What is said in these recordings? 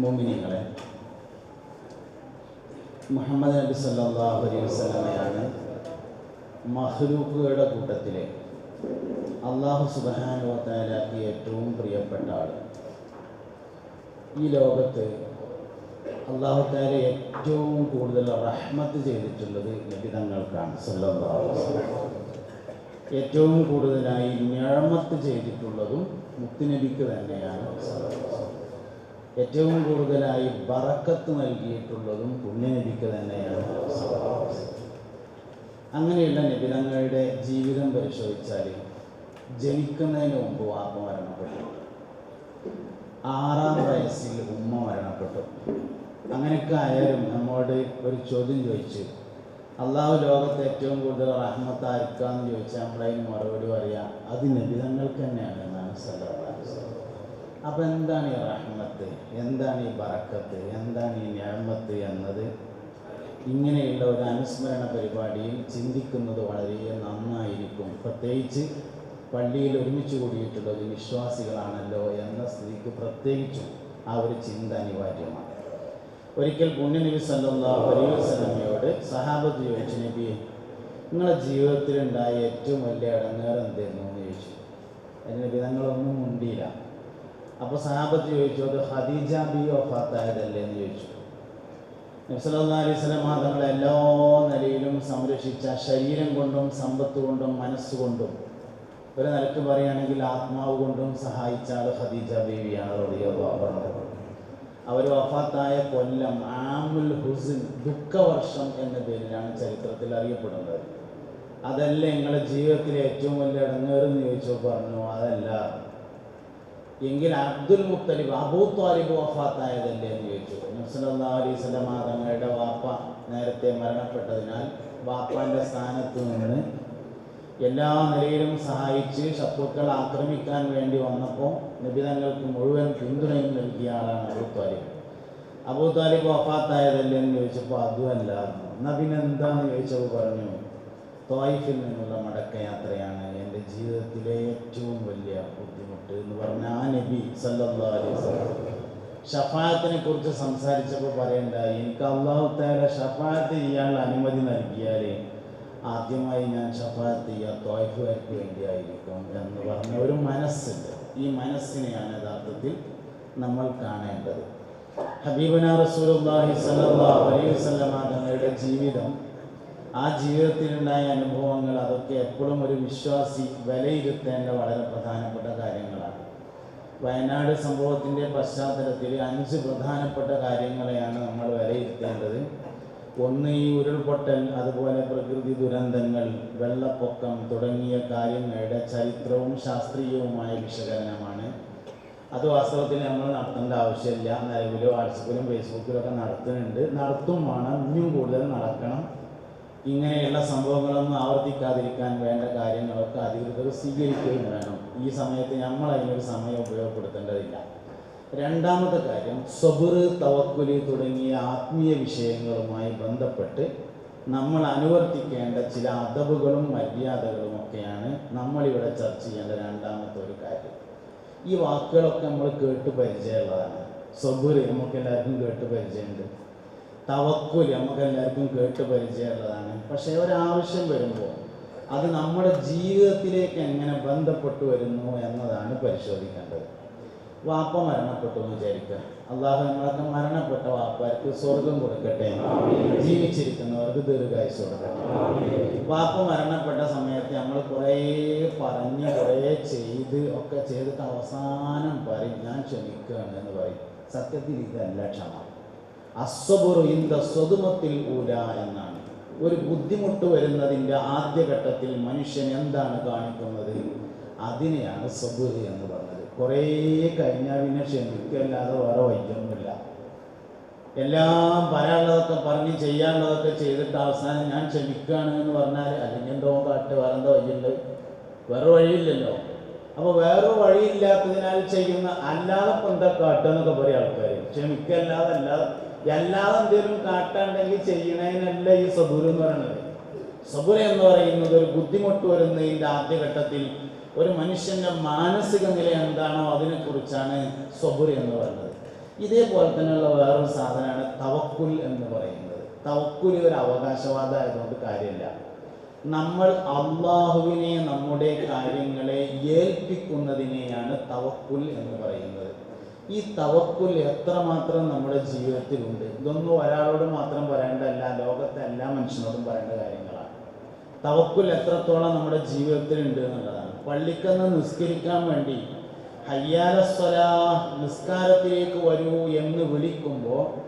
മോമിനികളെ മുഹമ്മദ് നബി സല്ലല്ലാഹു അലൈഹി വസ്ലമയാണ് മഹ്ലൂക്കുകളുടെ കൂട്ടത്തിലെ അള്ളാഹു സുബഹാനുവത്താലാക്കി ഏറ്റവും പ്രിയപ്പെട്ട ആൾ ഈ ലോകത്ത് അള്ളാഹു താല ഏറ്റവും കൂടുതൽ റഹ്മത്ത് ചെയ്തിട്ടുള്ളത് ലഭിതങ്ങൾക്കാണ് സല്ലല്ലാഹു അലൈഹി വസല്ലം ഏറ്റവും കൂടുതലായി ഞാമത്ത് ചെയ്തിട്ടുള്ളതും മുത്തുനബിക്ക് തന്നെയാണ് വസല്ലം. ഏറ്റവും കൂടുതലായി ബറക്കത്ത് നൽകിയിട്ടുള്ളതും പുണ്യനബിക്ക് തന്നെയാണ്. അങ്ങനെയുള്ള നബിതങ്ങളുടെ ജീവിതം പരിശോധിച്ചാൽ ജനിക്കുന്നതിന് മുമ്പ് വാപ്പ മരണപ്പെട്ടു. ആറാം വയസ്സിൽ ഉമ്മ മരണപ്പെട്ടു. അങ്ങനെയൊക്കെ ആയാലും നമ്മോട് ഒരു ചോദ്യം ചോദിച്ചു അള്ളാഹു ലോകത്ത് ഏറ്റവും കൂടുതൽ റഹ്മത്ത് ആർക്കാന്ന് ചോദിച്ചാൽ നമ്മളതിന് മറുപടി പറയാം അത് നബിതങ്ങൾക്ക് തന്നെയാണ് എന്നാണ് അലൈഹി വസല്ലം. അപ്പം എന്താണ് ഈ റഹ്മത്ത്? എന്താണ് ഈ ബറക്കത്ത്? എന്താണ് ഈ ഞാമത്ത് എന്നത്? ഇങ്ങനെയുള്ള ഒരു അനുസ്മരണ പരിപാടിയിൽ ചിന്തിക്കുന്നത് വളരെ നന്നായിരിക്കും. പ്രത്യേകിച്ച് പള്ളിയിൽ ഒരുമിച്ച് കൂടിയിട്ടുള്ള ഒരു വിശ്വാസികളാണല്ലോ എന്ന സ്ഥിതിക്ക് പ്രത്യേകിച്ചും ആ ഒരു ചിന്ത അനിവാര്യമാണ്. ഒരിക്കൽ പുണ്യനബി സല്ലല്ലാഹു അലൈഹി വസല്ലമയോട് സഹാബത്ത് ചോദിച്ചു നബി നിങ്ങളുടെ ജീവിതത്തിലുണ്ടായ ഏറ്റവും വലിയ ഇടങ്ങേറ് എന്തായിരുന്നു ചോദിച്ചു. അതിന് നബി തങ്ങളൊന്നും അപ്പോൾ സഹാബത്ത് ചോദിച്ചു അത് ഖദീജ ബി വഫാത്തായതല്ലേ എന്ന് ചോദിച്ചു. അലൈഹി സ്വലം തങ്ങളെ എല്ലാ നിലയിലും സംരക്ഷിച്ച ശരീരം കൊണ്ടും സമ്പത്ത് കൊണ്ടും മനസ്സുകൊണ്ടും ഒരു നിലയ്ക്ക് പറയുകയാണെങ്കിൽ ആത്മാവ് കൊണ്ടും സഹായിച്ച ആൾ ഖദീജ ബീവിയാണ് അൻഹ അവർ വഫാത്തായ കൊല്ലം ആമുൽ ഹുസിൻ ദുഃഖവർഷം എന്ന പേരിലാണ് ചരിത്രത്തിൽ അറിയപ്പെടുന്നത്. അതല്ല നിങ്ങളുടെ ജീവിതത്തിലെ ഏറ്റവും വലിയ ഇടങ്ങേറെന്ന് ചോദിച്ചോ പറഞ്ഞു അതല്ല. എങ്കിൽ അബ്ദുൽ മുത്തലിബ് അബൂ താലിബ് വഫാത്തായതല്ലേ എന്ന് ചോദിച്ചു. നബ്സല്ലാ അലൈഹി സ്വലം തങ്ങളുടെ വാപ്പ നേരത്തെ മരണപ്പെട്ടതിനാൽ വാപ്പാന്റെ സ്ഥാനത്ത് നിന്ന് എല്ലാ നിലയിലും സഹായിച്ച് ശത്രുക്കൾ ആക്രമിക്കാൻ വേണ്ടി വന്നപ്പോൾ നിബിതങ്ങൾക്ക് മുഴുവൻ പിന്തുണയും നൽകിയ ആളാണ് അബൂ താലിബ് അബൂ താലിബ് വഫാത്തായതല്ലേ എന്ന് ചോദിച്ചപ്പോൾ അതുമല്ല. എന്നാൽ പിന്നെ എന്താണെന്ന് ചോദിച്ചപ്പോൾ പറഞ്ഞു തോയിഫിൽ നിന്നുള്ള മടക്കയാത്രയാണ് എന്റെ ജീവിതത്തിലെ ഏറ്റവും വലിയ എന്ന് പറഞ്ഞ ആ നബി സല്ലല്ലാഹു അലൈഹി വസല്ലം ഷഫായത്തിനെ കുറിച്ച് സംസാരിച്ചപ്പോൾ പറയണ്ട എനിക്ക് അള്ളാഹു താല ഷഫായത്ത് ചെയ്യാനുള്ള അനുമതി നൽകിയാൽ ആദ്യമായി ഞാൻ ഷഫായത്ത് ചെയ്യുക തോയ്ഫുകാർക്ക് വേണ്ടിയായിരിക്കും എന്ന് പറഞ്ഞ ഒരു മനസ്സുണ്ട്. ഈ മനസ്സിനെയാണ് യഥാർത്ഥത്തിൽ നമ്മൾ കാണേണ്ടത്. ഹബീബന റസൂലുള്ളാഹി സ്വല്ലല്ലാഹു അലൈഹി തങ്ങളുടെ ജീവിതം ആ ജീവിതത്തിലുണ്ടായ അനുഭവങ്ങൾ അതൊക്കെ എപ്പോഴും ഒരു വിശ്വാസി വിലയിരുത്തേണ്ട വളരെ പ്രധാനപ്പെട്ട കാര്യങ്ങളാണ്. വയനാട് സംഭവത്തിന്റെ പശ്ചാത്തലത്തിൽ അഞ്ച് പ്രധാനപ്പെട്ട കാര്യങ്ങളെയാണ് നമ്മൾ വിലയിരുത്തേണ്ടത്. ഒന്ന് ഈ ഉരുൾപൊട്ടൽ അതുപോലെ പ്രകൃതി ദുരന്തങ്ങൾ വെള്ളപ്പൊക്കം തുടങ്ങിയ കാര്യങ്ങളുടെ ചരിത്രവും ശാസ്ത്രീയവുമായ വിശകലനമാണ്. അത് വാസ്തവത്തിൽ നമ്മൾ നടത്തേണ്ട ആവശ്യമില്ല. നിലവിൽ വാട്സപ്പിലും ഫേസ്ബുക്കിലും ഒക്കെ നടത്തുന്നുണ്ട്. നടത്തും വേണം. ഇനിയും കൂടുതൽ നടക്കണം. ഇങ്ങനെയുള്ള സംഭവങ്ങളൊന്നും ആവർത്തിക്കാതിരിക്കാൻ വേണ്ട കാര്യങ്ങളൊക്കെ അധികൃതർ സ്വീകരിക്കുകയും വേണം. ഈ സമയത്ത് നമ്മൾ അതിനൊരു സമയം ഉപയോഗപ്പെടുത്തേണ്ടതില്ല. രണ്ടാമത്തെ കാര്യം സബുറ് തവക്കുലി തുടങ്ങിയ ആത്മീയ വിഷയങ്ങളുമായി ബന്ധപ്പെട്ട് നമ്മൾ അനുവർത്തിക്കേണ്ട ചില അതവുകളും മര്യാദകളും ഒക്കെയാണ് നമ്മളിവിടെ ചർച്ച ചെയ്യേണ്ട രണ്ടാമത്തെ ഒരു കാര്യം. ഈ വാക്കുകളൊക്കെ നമ്മൾ കേട്ട് പരിചയമുള്ളതാണ്. സബുറ് നമുക്ക് എല്ലാവർക്കും കേട്ട് പരിചയമുണ്ട്. തവക്കുൽ നമുക്ക് എല്ലാവർക്കും കേട്ട് പരിചയമുള്ളതാണ്. പക്ഷേ ഒരാവശ്യം വരുമ്പോൾ അത് നമ്മുടെ ജീവിതത്തിലേക്ക് എങ്ങനെ ബന്ധപ്പെട്ടു വരുന്നു എന്നതാണ് പരിശോധിക്കേണ്ടത്. വാപ്പ മരണപ്പെട്ടു എന്ന് വിചാരിക്കുക. അള്ളാഹു നമ്മളൊക്കെ മരണപ്പെട്ട വാപ്പാർക്ക് സ്വർഗം കൊടുക്കട്ടെ. ജീവിച്ചിരിക്കുന്നവർക്ക് ദീർഘായുസ് കൊടുക്കട്ടെ. വാപ്പ മരണപ്പെട്ട സമയത്ത് നമ്മൾ കുറേ പറഞ്ഞ് കുറേ ചെയ്ത് ഒക്കെ ചെയ്തിട്ട് അവസാനം പറയും ഞാൻ ക്ഷമിക്കുകയാണ് എന്ന് പറയും. സത്യത്തിൽ ഇതല്ല ക്ഷമ. അസ്വബുറു ഇന്ത സ്വതുമത്തിൽ എന്നാണ്. ഒരു ബുദ്ധിമുട്ട് വരുന്നതിന്റെ ആദ്യഘട്ടത്തിൽ മനുഷ്യൻ എന്താണ് കാണിക്കുന്നത്? അതിനെയാണ് സബുർ എന്ന് പറഞ്ഞത്. കുറേ കഴിഞ്ഞാൽ പിന്നെ ക്ഷമിക്കല്ലാതെ വേറെ വൈദ്യമൊന്നുമില്ല എല്ലാം പറയാനുള്ളതൊക്കെ പറഞ്ഞ് ചെയ്യാനുള്ളതൊക്കെ ചെയ്തിട്ട് അവസാനം ഞാൻ ക്ഷമിക്കുകയാണ് എന്ന് പറഞ്ഞാൽ അല്ലെങ്കിൽ എന്തോ കാട്ട് വേറെ എന്തോ വഴിയുണ്ട്. വേറെ വഴിയില്ലല്ലോ. അപ്പോൾ വേറെ വഴിയില്ലാത്തതിനാൽ ചെയ്യുന്ന അല്ലാതെ ഇപ്പം എന്താ പറയും ആൾക്കാർ ക്ഷമിക്കല്ലാതെ അല്ലാതെ അല്ലാതെ എന്തെങ്കിലും കാട്ടാണ്ടെങ്കിൽ ചെയ്യണേനല്ല ഈ സബൂർ എന്ന് പറയുന്നത്. സബുര എന്ന് പറയുന്നത് ഒരു ബുദ്ധിമുട്ട് വരുന്നതിന്റെ ആദ്യഘട്ടത്തിൽ ഒരു മനുഷ്യന്റെ മാനസിക നില എന്താണോ അതിനെക്കുറിച്ചാണ് സബുര എന്ന് പറയുന്നത്. ഇതേപോലെ തന്നെയുള്ള വേറൊരു സാധനമാണ് തവക്കുൽ എന്ന് പറയുന്നത്. തവക്കുൽ ഒരു അവകാശവാദം ആയതുകൊണ്ട് കാര്യമില്ല. നമ്മൾ അള്ളാഹുവിനെ നമ്മുടെ കാര്യങ്ങളെ ഏൽപ്പിക്കുന്നതിനെയാണ് തവക്കുൽ എന്ന് പറയുന്നത്. ഈ തവക്കുൽ എത്രമാത്രം നമ്മുടെ ജീവിതത്തിലുണ്ട്? ഇതൊന്നും ഒരാളോട് മാത്രം പറയേണ്ടതല്ല ലോകത്തെ എല്ലാ മനുഷ്യനോടും പറയേണ്ട കാര്യങ്ങളാണ്. തവക്കുൽ എത്രത്തോളം നമ്മുടെ ജീവിതത്തിലുണ്ട് എന്നുള്ളതാണ്. പള്ളിക്കന്ന് നിസ്കരിക്കാൻ വേണ്ടി ഹയ്യാലസ്വല നിസ്കാരത്തിലേക്ക് വരൂ എന്ന് വിളിക്കുമ്പോൾ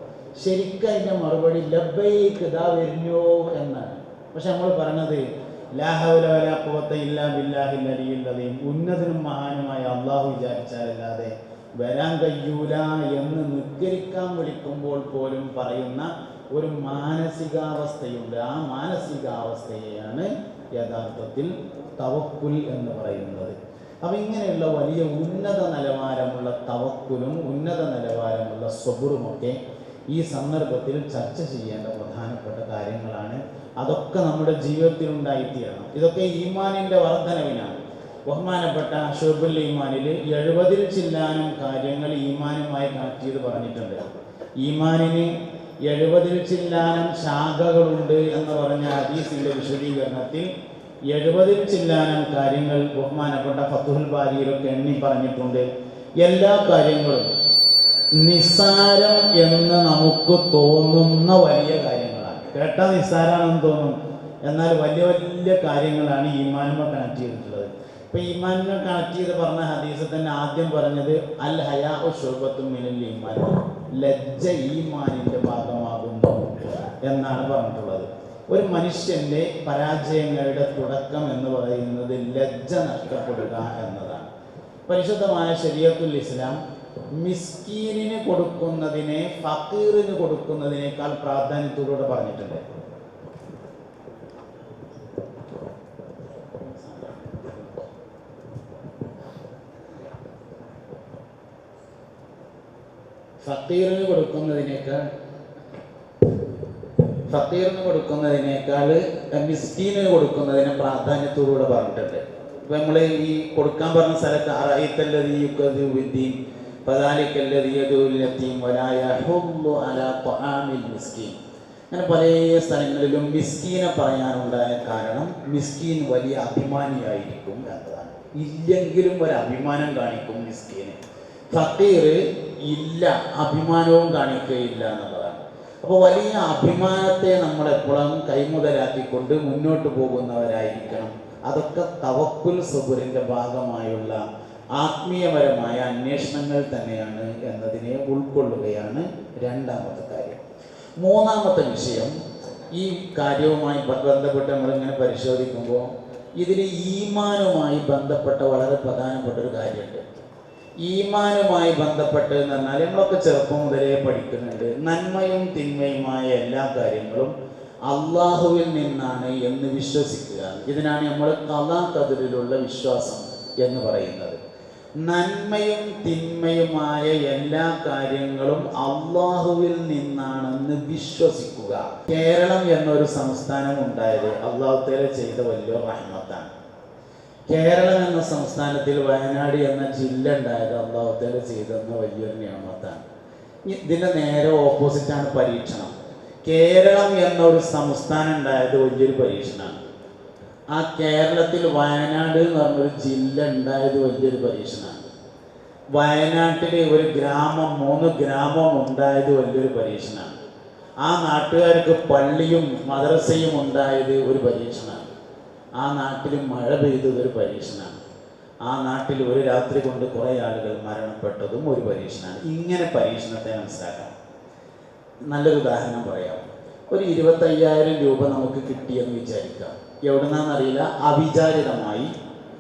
ശരിക്കും അതിന്റെ മറുപടി ലബൈക്ക് ഇതാ വരുന്നോ എന്നാണ്. പക്ഷെ നമ്മൾ പറഞ്ഞത് ലാഹവലവലാപ്പുവത്തെ ഇല്ലാ ബില്ലാഹില്ലറിയില്ലതയും ഉന്നതനും മഹാനുമായ അള്ളാഹു വിചാരിച്ചാലല്ലാതെ വരാൻ കഴിയൂല എന്ന് നിസ്കരിക്കാൻ വിളിക്കുമ്പോൾ പോലും പറയുന്ന ഒരു മാനസികാവസ്ഥയുണ്ട്. ആ മാനസികാവസ്ഥയെയാണ് യഥാർത്ഥത്തിൽ തവക്കുൽ എന്ന് പറയുന്നത്. അപ്പം ഇങ്ങനെയുള്ള വലിയ ഉന്നത നിലവാരമുള്ള തവക്കുലും ഉന്നത നിലവാരമുള്ള സ്വബുറുമൊക്കെ ഈ സന്ദർഭത്തിൽ ചർച്ച ചെയ്യേണ്ട പ്രധാനപ്പെട്ട കാര്യങ്ങളാണ്. അതൊക്കെ നമ്മുടെ ജീവിതത്തിൽ ഉണ്ടായിത്തീരണം. ഇതൊക്കെ ഈമാനിന്റെ വർധനവിനാണ് ബഹുമാനപ്പെട്ട ഷുബുൽ ഈമാനിൽ എഴുപതിൽ ചില്ലാനും കാര്യങ്ങൾ ഈമാനുമായി കണക്ട് ചെയ്ത് പറഞ്ഞിട്ടുണ്ട്. ഈമാനിന് എഴുപതിൽ ചില്ലാനം ശാഖകളുണ്ട് എന്ന് പറഞ്ഞ ഹദീസിന്റെ വിശദീകരണത്തിൽ എഴുപതിൽ ചില്ലാനം കാര്യങ്ങൾ ബഹുമാനപ്പെട്ട ഫത്തുൽ ബാരിയിലൊക്കെ എണ്ണി പറഞ്ഞിട്ടുണ്ട്. എല്ലാ കാര്യങ്ങളും നിസ്സാരം എന്ന് നമുക്ക് തോന്നുന്ന വലിയ കാര്യങ്ങളാണ്. കേട്ടാൽ നിസ്സാരമാണെന്ന് തോന്നും. എന്നാൽ വലിയ വലിയ കാര്യങ്ങളാണ് ഈമാനുമായി കണക്ട് ചെയ്തിട്ടുള്ളത്. ഇപ്പൊ ഈമാനിനെ കണക്ട് ചെയ്ത് പറഞ്ഞ ഹദീസ് തന്നെ ആദ്യം പറഞ്ഞത് അൽ ഹയാ ഷുബത്തും മിനൽ ഈമാൻ. ലജ്ജ ഈമാനിന്റെ ഭാഗമാകുന്നു എന്നാണ് പറഞ്ഞിട്ടുള്ളത്. ഒരു മനുഷ്യന്റെ പരാജയങ്ങളുടെ തുടക്കം എന്ന് പറയുന്നത് ലജ്ജ നഷ്ടപ്പെടുക എന്നതാണ്. പരിശുദ്ധമായ ശരീരത്തുൽ ഇസ്ലാം മിസ്കീനിന് കൊടുക്കുന്നതിനെ ഫക്കീറിന് കൊടുക്കുന്നതിനേക്കാൾ പ്രാധാന്യത്തോടുകൂടെ പറഞ്ഞിട്ടുണ്ട്. ഫക്കീറിന് കൊടുക്കുന്നതിനേക്കാൾ ഫക്കീറിന് കൊടുക്കുന്നതിനേക്കാൾ മിസ്കീന് കൊടുക്കുന്നതിന് പ്രാധാന്യത്തോടുകൂടെ പറഞ്ഞിട്ടുണ്ട്. ഇപ്പൊ നമ്മൾ ഈ കൊടുക്കാൻ പറഞ്ഞ സ്ഥലത്ത് അറയിത്തല്ലതി മിസ്കീൻ. അങ്ങനെ പല സ്ഥലങ്ങളിലും മിസ്കീനെ പറയാനുണ്ടായ കാരണം മിസ്കീൻ വലിയ അഭിമാനിയായിരിക്കും എന്നതാണ്. ഇല്ലെങ്കിലും ഒരു അഭിമാനം കാണിക്കും മിസ്കീന്. ഫക്കീർ ഇല്ല അഭിമാനവും കാണിക്കുകയില്ല എന്നുള്ളതാണ്. അപ്പോൾ വലിയ അഭിമാനത്തെ നമ്മൾ എപ്പോഴും കൈമുതലാക്കിക്കൊണ്ട് മുന്നോട്ട് പോകുന്നവരായിരിക്കണം. അതൊക്കെ തവക്കുൽ സബുറിന്റെ ഭാഗമായുള്ള ആത്മീയപരമായ അന്വേഷണങ്ങൾ തന്നെയാണ് എന്നതിനെ ഉൾക്കൊള്ളുകയാണ് രണ്ടാമത്തെ കാര്യം. മൂന്നാമത്തെ വിഷയം ഈ കാര്യവുമായി ബന്ധപ്പെട്ട് നമ്മളിങ്ങനെ പരിശോധിക്കുമ്പോൾ ഇതിൽ ഈമാനുമായി ബന്ധപ്പെട്ട വളരെ പ്രധാനപ്പെട്ട ഒരു കാര്യമുണ്ട്. ഈമാനുമായി ബന്ധപ്പെട്ട് എന്ന് പറഞ്ഞാൽ നമ്മളൊക്കെ ചെറുപ്പം മുതലേ പഠിക്കുന്നുണ്ട്. നന്മയും തിന്മയുമായ എല്ലാ കാര്യങ്ങളും അള്ളാഹുവിൽ നിന്നാണ് എന്ന് വിശ്വസിക്കുക. ഇതിനാണ് നമ്മൾ കഥാകതിരിലുള്ള വിശ്വാസം എന്ന് പറയുന്നത്. നന്മയും തിന്മയുമായ എല്ലാ കാര്യങ്ങളും അള്ളാഹുവിൽ നിന്നാണെന്ന് വിശ്വസിക്കുക. കേരളം എന്നൊരു സംസ്ഥാനം ഉണ്ടായത് അള്ളാഹുത്തേലെ ചെയ്ത വലിയ റഹ്മത്താണ്. കേരളം എന്ന സംസ്ഥാനത്തിൽ വയനാട് എന്ന ജില്ല ഉണ്ടായത് അള്ളാഹുത്തേല ചെയ്തെന്ന വലിയൊരു നിയമത്താണ്. ഇതിന്റെ നേരെ ഓപ്പോസിറ്റാണ് പരീക്ഷണം. കേരളം എന്നൊരു സംസ്ഥാനം ഉണ്ടായത് വലിയൊരു പരീക്ഷണമാണ്. ആ കേരളത്തിൽ വയനാട് എന്ന് പറഞ്ഞൊരു ജില്ല ഉണ്ടായത് വലിയൊരു പരീക്ഷണമാണ്. വയനാട്ടിലെ ഒരു ഗ്രാമം മൂന്ന് ഗ്രാമം ഉണ്ടായത് വലിയൊരു പരീക്ഷണമാണ്. ആ നാട്ടുകാർക്ക് പള്ളിയും മദ്രസയും ഉണ്ടായത് ഒരു പരീക്ഷണമാണ്. ആ നാട്ടിൽ മഴ പെയ്തത് ഒരു പരീക്ഷണമാണ്. ആ നാട്ടിൽ ഒരു രാത്രി കൊണ്ട് കുറേ ആളുകൾ മരണപ്പെട്ടതും ഒരു പരീക്ഷണമാണ്. ഇങ്ങനെ പരീക്ഷണത്തെ മനസ്സിലാക്കാം. നല്ലൊരു ഉദാഹരണം പറയാം. ഒരു ഇരുപത്തയ്യായിരം രൂപ നമുക്ക് കിട്ടിയെന്ന് വിചാരിക്കാം എവിടുന്നാന്നറിയില്ല അവിചാരിതമായി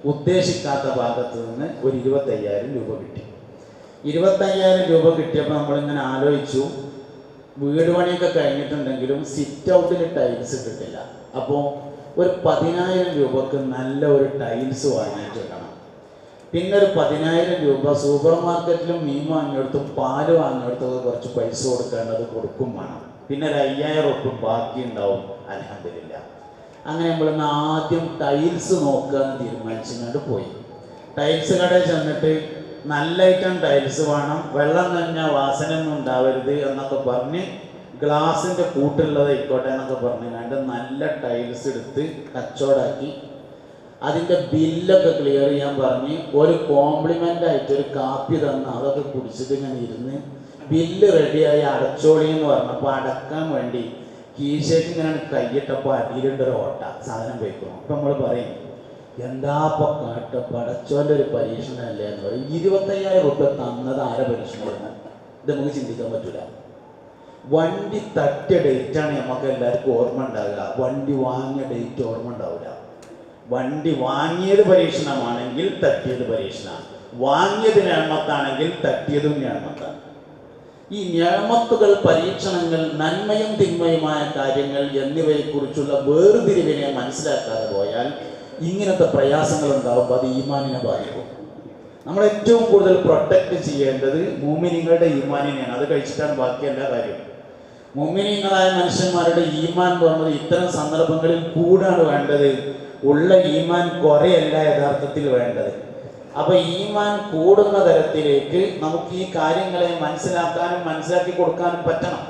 ഉദ്ദേശിക്കാത്ത ഭാഗത്ത് നിന്ന് ഒരു ഇരുപത്തയ്യായിരം രൂപ കിട്ടി. ഇരുപത്തയ്യായിരം രൂപ കിട്ടിയപ്പോൾ നമ്മളിങ്ങനെ ആലോചിച്ചു. വീട് പണിയൊക്കെ കഴിഞ്ഞിട്ടുണ്ടെങ്കിലും സിറ്റ് ഔട്ടിൽ ടൈൽസ് കിട്ടില്ല. അപ്പോൾ ഒരു പതിനായിരം രൂപക്ക് നല്ല ഒരു ടൈൽസ് വാങ്ങിയിട്ട് ഇടണം പിന്നെ ഒരു പതിനായിരം രൂപ സൂപ്പർ മാർക്കറ്റിലും മീൻ വാങ്ങിയെടുത്തും പാൽ വാങ്ങിയെടുത്തൊക്കെ കുറച്ച് പൈസ കൊടുക്കേണ്ടത് കൊടുക്കും വേണം. പിന്നെ ഒരു അയ്യായിരം ഉറപ്പ് ബാക്കി ഉണ്ടാവും അലഹമില്ല അങ്ങനെ നമ്മളിന്ന് ആദ്യം ടൈൽസ് നോക്കാൻ തീരുമാനിച്ചുകൊണ്ട് പോയി. ടൈൽസ് കടയിൽ ചെന്നിട്ട് നല്ല ഐറ്റം ടൈൽസ് വേണം വെള്ളം നനഞ്ഞ വാസന ഒന്നും ഉണ്ടാവരുത് എന്നൊക്കെ പറഞ്ഞ് ഗ്ലാസിന്റെ കൂട്ടുള്ളത് ആയിക്കോട്ടെ എന്നൊക്കെ പറഞ്ഞു കണ്ട് നല്ല ടൈൽസ് എടുത്ത് കച്ചവടാക്കി. അതിന്റെ ബില്ലൊക്കെ ക്ലിയർ ചെയ്യാൻ പറഞ്ഞ് ഒരു കോംപ്ലിമെന്റ് ആയിട്ട് ഒരു കാപ്പി തന്ന് അതൊക്കെ കുടിച്ചിട്ട് ഞാൻ ഇരുന്ന് ബില്ല് റെഡിയായി അടച്ചോളി എന്ന് പറഞ്ഞപ്പോൾ അടക്കാൻ വേണ്ടി കീശയ്ക്ക് ഇങ്ങനെ കൈയിട്ടപ്പോൾ അടിയിലുണ്ട് ഒരു ഓട്ട സാധനം വയ്ക്കണം അപ്പം നമ്മൾ പറയും എന്താ ഇപ്പൊ കാട്ട? ഒരു പരീക്ഷണമല്ലേ? എന്ന് പറയും. ഇരുപത്തയ്യായിരം റുപ്യ തന്നത് ആരെ പരീക്ഷണമാണ് ഇത് നമുക്ക് ചിന്തിക്കാൻ പറ്റൂല. വണ്ടി തട്ടിയ ഡേറ്റാണ് നമുക്ക് എല്ലാവർക്കും ഓർമ്മ ഉണ്ടാവുക. വണ്ടി വാങ്ങിയ ഡേറ്റ് ഓർമ്മ ഉണ്ടാവില്ല വണ്ടി വാങ്ങിയത് പരീക്ഷണമാണെങ്കിൽ തട്ടിയത് പരീക്ഷണമാണ്. വാങ്ങിയത് ഞാമത്താണെങ്കിൽ തട്ടിയതും ഞാമത്താണ് ഈ ഞാമത്തുകൾ പരീക്ഷണങ്ങൾ നന്മയും തിന്മയുമായ കാര്യങ്ങൾ എന്നിവയെക്കുറിച്ചുള്ള വേർതിരിവിനെ മനസ്സിലാക്കാതെ പോയാൽ ഇങ്ങനത്തെ പ്രയാസങ്ങൾ ഉണ്ടാവും അത് ഈമാനിനെ ബാധിക്കും. നമ്മൾ ഏറ്റവും കൂടുതൽ പ്രൊട്ടക്ട് ചെയ്യേണ്ടത് ഭൂമിനിങ്ങളുടെ ഈമാനിനെയാണ്. അത് കഴിച്ചിട്ടാണ് ബാക്കി എല്ലാ മുമിനിങ്ങളായ മനുഷ്യന്മാരുടെ ഈമാൻ തുറന്നത് ഇത്തരം സന്ദർഭങ്ങളിൽ കൂടാണ് വേണ്ടത്. ഉള്ള ഈമാൻ കുറയല്ല യഥാർത്ഥത്തിൽ വേണ്ടത്. അപ്പൊ ഈമാൻ കൂടുന്ന തരത്തിലേക്ക് നമുക്ക് ഈ കാര്യങ്ങളെ മനസ്സിലാക്കാനും മനസ്സിലാക്കി കൊടുക്കാനും പറ്റണം.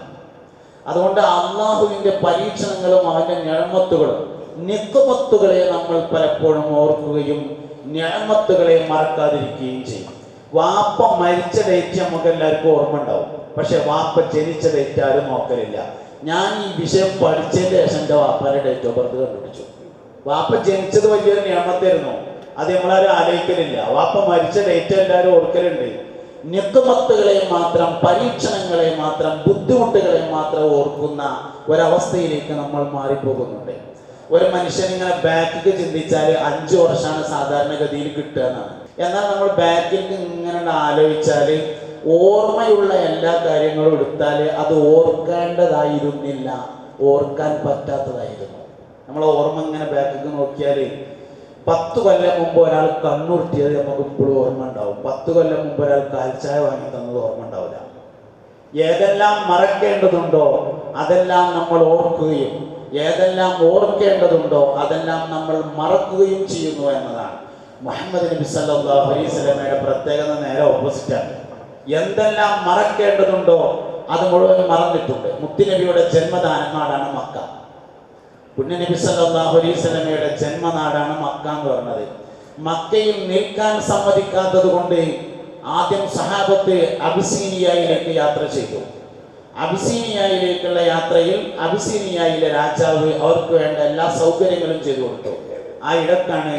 അതുകൊണ്ട് അള്ളാഹുവിന്റെ പരീക്ഷണങ്ങളും അവന്റെ ഞഴമത്തുകളും നിക്കുമത്തുകളെ നമ്മൾ പലപ്പോഴും ഓർക്കുകയും ഞഴമത്തുകളെ മറക്കാതിരിക്കുകയും ചെയ്യും. വാപ്പ മരിച്ച ഡേറ്റ് നമുക്ക് എല്ലാവർക്കും ഓർമ്മ ഉണ്ടാവും പക്ഷെ വാപ്പ ജനിച്ച ഡേറ്റ് ആരും നോക്കലില്ല. ഞാൻ ഈ വിഷയം പഠിച്ചതിന് ശേഷം എന്റെ വാപ്പയുടെ ഡേറ്റ് ഓഫ് ബർത്ത് കണ്ടുപിടിച്ചു. വാപ്പ ജനിച്ചത് വലിയൊരു നിയമത്തായിരുന്നു അത് നമ്മളാരും ആലോചിക്കലില്ല. വാപ്പ മരിച്ച ഡേറ്റ് എല്ലാവരും ഓർക്കലുണ്ട്. ഞെക്കുമത്തുകളെ മാത്രം പരീക്ഷണങ്ങളെ മാത്രം ബുദ്ധിമുട്ടുകളെ മാത്രം ഓർക്കുന്ന ഒരവസ്ഥയിലേക്ക് നമ്മൾ മാറിപ്പോകുന്നുണ്ട്. ഒരു മനുഷ്യൻ ഇങ്ങനെ ബാക്കിക്ക് ചിന്തിച്ചാൽ അഞ്ചു വർഷമാണ് സാധാരണഗതിയിൽ കിട്ടുക എന്നാണ്. എന്നാൽ നമ്മൾ ബാക്കിൽ ഇങ്ങനെ ആലോചിച്ചാൽ ഓർമ്മയുള്ള എല്ലാ കാര്യങ്ങളും എടുത്താൽ അത് ഓർക്കേണ്ടതായിരുന്നില്ല. ഓർക്കാൻ പറ്റാത്തതായിരുന്നു. നമ്മളെ ഓർമ്മ ഇങ്ങനെ ബാക്കിക്ക് നോക്കിയാൽ പത്ത് കൊല്ലം മുമ്പ് ഒരാൾ കണ്ണുരുട്ടിയത് നമുക്ക് ഇപ്പോഴും ഓർമ്മ ഉണ്ടാവും. പത്ത് കൊല്ലം മുമ്പ് ഒരാൾ കാൽച്ചായ വാങ്ങി തന്നത് ഓർമ്മ ഉണ്ടാവില്ല. ഏതെല്ലാം മറക്കേണ്ടതുണ്ടോ അതെല്ലാം നമ്മൾ ഓർക്കുകയും ഏതെല്ലാം ഓർക്കേണ്ടതുണ്ടോ അതെല്ലാം നമ്മൾ മറക്കുകയും ചെയ്യുന്നു എന്നതാണ്. മുഹമ്മദ് നബി സല്ലല്ലാഹു അലൈഹി പ്രത്യേകത നേരെ ഓപ്പോസിറ്റാണ് എന്തെല്ലാം മറക്കേണ്ടതുണ്ടോ അത് മുഴുവൻ മറന്നിട്ടുണ്ട്. മുത്തുനബിയുടെ ജന്മനാടാണ് നാടാണ് മക്ക. പുണ്യനബി അലൈഹി വസല്ലമയുടെ ജന്മനാടാണ് മക്ക എന്ന് പറഞ്ഞത്. മക്കയിൽ നിൽക്കാൻ സമ്മതിക്കാത്തത് കൊണ്ട് ആദ്യം സഹാബത്ത് അബിസീനിയയിലേക്ക് യാത്ര ചെയ്തു. അബിസീനിയയിലേക്കുള്ള യാത്രയിൽ അബിസീനിയയിലെ രാജാവ് അവർക്ക് വേണ്ട എല്ലാ സൗകര്യങ്ങളും ചെയ്തു കൊടുത്തു. ആ ഇടത്താണ്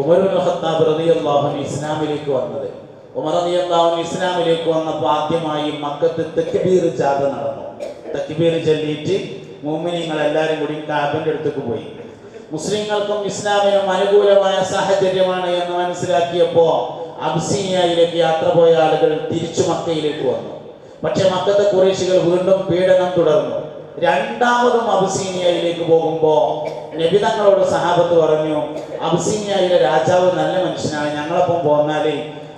ഉമറുൽ ഖത്താബ് റളിയല്ലാഹു അൻഹു ഇസ്ലാമിലേക്ക് വന്നത്. അൻഹു ഇസ്ലാമിലേക്ക് വന്നപ്പോൾ ആദ്യമായി മക്കത്ത് തക്ബീർ ജാഥ നടന്നു. തക്ബീർ ചൊല്ലിയിട്ട് മുഅ്മിനീങ്ങൾ എല്ലാവരും കൂടി കാബിന്റെ അടുത്തേക്ക് പോയി. മുസ്ലിങ്ങൾക്കും ഇസ്ലാമിനും അനുകൂലമായ സാഹചര്യമാണ് എന്ന് മനസ്സിലാക്കിയപ്പോൾ അബ്സീനിയയിലേക്ക് യാത്ര പോയ ആളുകൾ തിരിച്ചു മക്കയിലേക്ക് വന്നു. പക്ഷെ മക്കത്തെ കുറേശികൾ വീണ്ടും പീഡനം തുടർന്നു. രണ്ടാമതും അബ്സീനിയയിലേക്ക് പോകുമ്പോ നബിതങ്ങളോട് സഹാബത്ത് പറഞ്ഞു അബ്സീനിയയിലെ രാജാവ് നല്ല മനുഷ്യനാണ്. ഞങ്ങളൊപ്പം പോന്നാൽ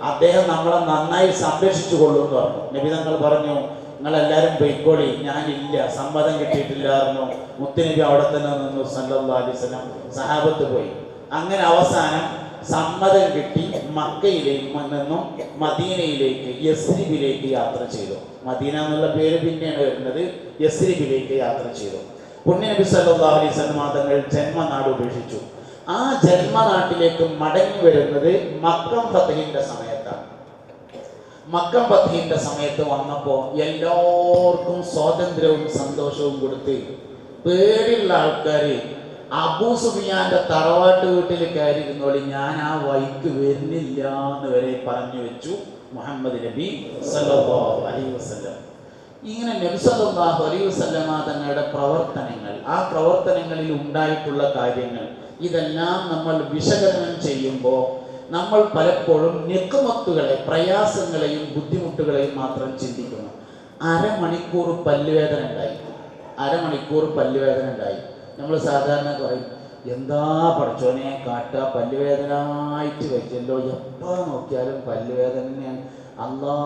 അദ്ദേഹം നമ്മളെ നന്നായി സംരക്ഷിച്ചു കൊള്ളും എന്ന് പറഞ്ഞു നബിതങ്ങൾ പറഞ്ഞു നിങ്ങൾ എല്ലാവരും പൊയ്ക്കോളി ഞാനില്ല സമ്മതം കിട്ടിയിട്ടില്ലായിരുന്നു. മുത്തുനബി അവിടെ തന്നെ നിന്നു സല്ലാസ്ലം സഹാബത്ത് പോയി. അങ്ങനെ അവസാനം സമ്മതം കിട്ടി മക്കയിലേക്ക് നിന്നും മദീനയിലേക്ക് യസ്രിബിലേക്ക് യാത്ര ചെയ്തു. മദീന എന്നുള്ള പേര് പിന്നെയാണ് വരുന്നത് യസ്രിബിലേക്ക് യാത്ര ചെയ്തു. പുണ്യനബി സല്ലാ വസല്ലം തങ്ങൾ ജന്മനാട് ഉപേക്ഷിച്ചു. ആ ജന്മനാട്ടിലേക്ക് മടങ്ങി വരുന്നത് മക്കം ഫതഹിന്റെ സമയത്താണ്. മക്കം ഫതഹിന്റെ സമയത്ത് വന്നപ്പോൾ എല്ലാവർക്കും സ്വാതന്ത്ര്യവും സന്തോഷവും കൊടുത്ത് പേടിയുള്ള ആൾക്കാർ അബൂ സുബിയാന്റെ തറവാട്ട് വീട്ടിൽ കയറിയിരുന്നോളി ഞാൻ ആ വൈക്ക് വരുന്നില്ല എന്ന് വരെ പറഞ്ഞു വെച്ചു മുഹമ്മദ് നബി സല്ലല്ലാഹു അലൈഹി വസല്ലം. ഇങ്ങനെ നബി സല്ലല്ലാഹു അലൈഹി വസല്ലമ തങ്ങളുടെ പ്രവർത്തനങ്ങൾ ആ പ്രവർത്തനങ്ങളിൽ ഉണ്ടായിട്ടുള്ള കാര്യങ്ങൾ ഇതെല്ലാം നമ്മൾ വിശകലനം ചെയ്യുമ്പോൾ നമ്മൾ പലപ്പോഴും ഞെക്കുമത്തുകളെ പ്രയാസങ്ങളെയും ബുദ്ധിമുട്ടുകളെയും മാത്രം ചിന്തിക്കുന്നു. അരമണിക്കൂർ പല്ലുവേദന ഉണ്ടായി. അരമണിക്കൂർ പല്ലുവേദന ഉണ്ടായി. നമ്മൾ സാധാരണ പറയും എന്താ പഠിച്ചോനെ കാട്ടുക പല്ലുവേദനായിട്ട് വെച്ചല്ലോ. എപ്പോൾ നോക്കിയാലും പല്ലുവേദന തന്നെയാണ്. അല്ലാ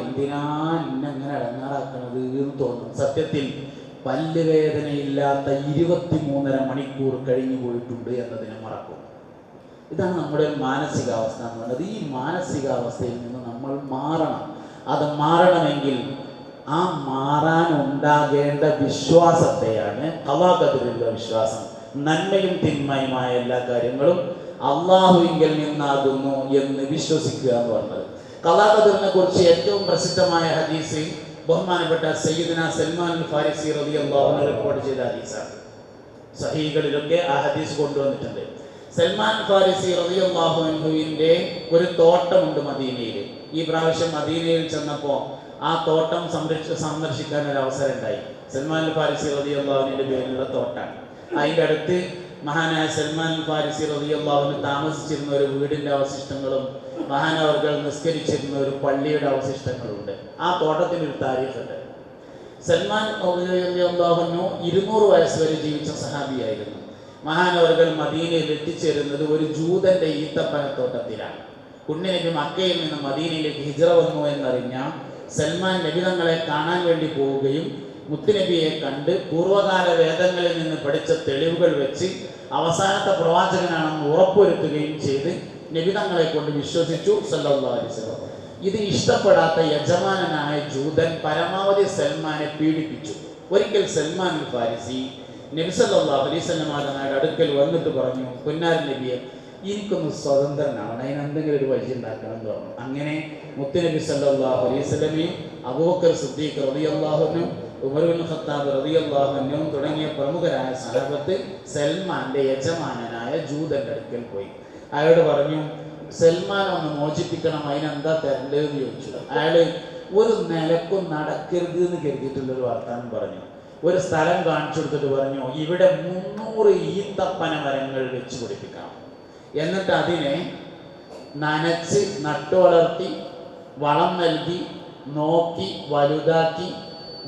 എന്തിനാ ഇന്നെങ്ങനെ ഇടങ്ങാറാക്കണത്? എന്ന് തോന്നും. സത്യത്തിൽ പല്ലുവേദനയില്ലാത്ത ഇരുപത്തി മൂന്നര മണിക്കൂർ കഴിഞ്ഞു പോയിട്ടുണ്ട് എന്നതിനെ മറക്കും. ഇതാണ് നമ്മുടെ മാനസികാവസ്ഥ എന്ന് പറയുന്നത്. ഈ മാനസികാവസ്ഥയിൽ നിന്ന് നമ്മൾ മാറണം. അത് മാറണമെങ്കിൽ ആ മാറാൻ ഉണ്ടാകേണ്ട വിശ്വാസത്തെയാണ് കവാകത്തിലുള്ള വിശ്വാസം. നന്മയും തിന്മയുമായ എല്ലാ കാര്യങ്ങളും അള്ളാഹുവിങ്കിൽ നിന്നാകുന്നു എന്ന് വിശ്വസിക്കുക എന്ന് പറഞ്ഞത്. കലാകതിറിനെ കുറിച്ച് ഏറ്റവും പ്രസിദ്ധമായ ഹദീസ് ബഹുമാനപ്പെട്ട സയ്യിദിന സൽമാൻ ഫാരിസി റബി അള്ളാഹുനെ റിപ്പോർട്ട് ചെയ്ത ഹദീസാണ്. സഹീകളിലൊക്കെ ആ ഹദീസ് കൊണ്ടുവന്നിട്ടുണ്ട്. സൽമാൻ ഫാരിസി റബി അള്ളാഹുവിന്റെ ഒരു തോട്ടമുണ്ട് മദീനയിൽ ഈ പ്രാവശ്യം മദീനയിൽ ചെന്നപ്പോൾ ആ തോട്ടം സംരക്ഷ സന്ദർശിക്കാൻ ഒരു അവസരം ഉണ്ടായി. സൽമാൻ ഫാരിസി റബി അള്ളാഹുവിന്റെ പേരിലുള്ള തോട്ടാണ്. അതിന്റെ അടുത്ത് മഹാനായ സൽമാൻ ഫാരിസി റളിയല്ലാഹുവിന് താമസിച്ചിരുന്ന ഒരു വീടിന്റെ അവശിഷ്ടങ്ങളും മഹാനവർകൾ നിസ്കരിച്ചിരുന്ന ഒരു പള്ളിയുടെ അവശിഷ്ടങ്ങളുണ്ട്. ആ തോട്ടത്തിന് ഒരു താരീഖുണ്ട്. സൽമാൻ അള്ളാഹുനു ഇരുന്നൂറ് വയസ്സ് വരെ ജീവിച്ച സഹാബിയായിരുന്നു. മഹാനവർകൾ മദീനയിൽ എത്തിച്ചേരുന്നത് ഒരു ജൂതന്റെ ഈത്തപ്പനത്തോട്ടത്തിലാണ്. കുഞ്ഞിനും മക്കയിൽ നിന്ന് മദീനയിലേക്ക് ഹിജറ വന്നു എന്നറിഞ്ഞ സൽമാൻ ലഭിതങ്ങളെ കാണാൻ വേണ്ടി പോവുകയും മുത്തുനബിയെ കണ്ട് പൂർവകാല വേദങ്ങളിൽ നിന്ന് പഠിച്ച തെളിവുകൾ വെച്ച് അവസാനത്തെ പ്രവാചകനാണെന്ന് ഉറപ്പുവരുത്തുകയും ചെയ്ത് നബിതങ്ങളെ കൊണ്ട് വിശ്വസിച്ചു വസല്ലം. ഇത് ഇഷ്ടപ്പെടാത്ത യജമാനനായ ജൂതൻ പരമാവധി സൽമാനെ പീഡിപ്പിച്ചു. ഒരിക്കൽ സൽമാൻ ഫാരിസി നബി വസല്ലം അടുക്കൽ വന്നിട്ട് പറഞ്ഞു പൊന്നാർ നബിയെ എനിക്കൊന്ന് സ്വതന്ത്രനാണ് അതിന് എന്തെങ്കിലും ഒരു വഴി ഉണ്ടാക്കണം എന്ന് പറഞ്ഞു. അങ്ങനെ മുത്തുനബി സല്ലല്ലാഹു അലൈഹി വസല്ലമയും അബൂബക്കർ സിദ്ദീഖ് റളിയല്ലാഹുനും ഉമറുൽ ഖത്താബ് തുടങ്ങിയ പ്രമുഖരായ സഹാബത്ത് സൽമാന്റെ യജമാനനായ ജൂതന്റെ അടുക്കൽ പോയി. അയാളോട് പറഞ്ഞു സൽമാൻ ഒന്ന് മോചിപ്പിക്കണം അതിനെന്താ തരണ്ടെന്ന് ചോദിച്ചു. അയാൾ ഒരു നിലക്കും നടക്കരുത് എന്ന് കരുതിയിട്ടുള്ളൊരു വർത്താനം പറഞ്ഞു. ഒരു സ്ഥലം കാണിച്ചു കൊടുത്തിട്ട് പറഞ്ഞു ഇവിടെ മുന്നൂറ് ഈത്തപ്പന മരങ്ങൾ വെച്ച് പിടിപ്പിക്കണം. എന്നിട്ട് അതിനെ നനച്ച് നട്ടുവളർത്തി വളം നൽകി നോക്കി വലുതാക്കി